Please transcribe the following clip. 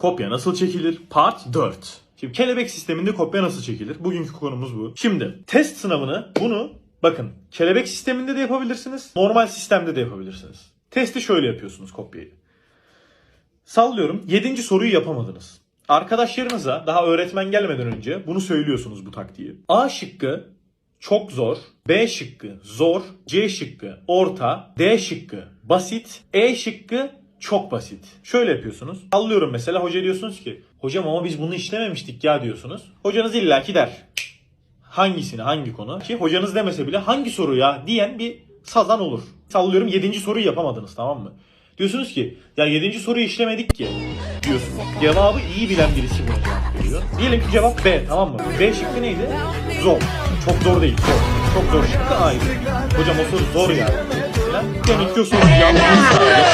Kopya nasıl çekilir? Part 4. Şimdi kelebek sisteminde kopya nasıl çekilir? Bugünkü konumuz bu. Şimdi test sınavını bunu bakın kelebek sisteminde de yapabilirsiniz. Normal sistemde de yapabilirsiniz. Testi şöyle yapıyorsunuz kopyayı. Sallıyorum 7. soruyu yapamadınız. Arkadaşlarınıza daha öğretmen gelmeden önce bunu söylüyorsunuz bu taktiği. A şıkkı çok zor, B şıkkı zor, C şıkkı orta, D şıkkı basit, E şıkkı çok basit. Şöyle yapıyorsunuz. Sallıyorum mesela hoca diyorsunuz ki hocam ama biz bunu işlememiştik ya diyorsunuz. Hocanız illaki der. Hangisini hangi konu? Ki hocanız demese bile hangi soru ya diyen bir sazan olur. Sallıyorum 7. soruyu yapamadınız tamam mı? Diyorsunuz ki ya 7. soruyu işlemedik ki diyorsunuz. Cevabı iyi bilen birisi buna cevap veriyor. Diyelim ki cevap B tamam mı? B şıkkı neydi? Zor. Çok zor değil zor. Çok zor şıkkı aynı. Hocam o soru zor ya. Mesela demek ki o soru yanlış.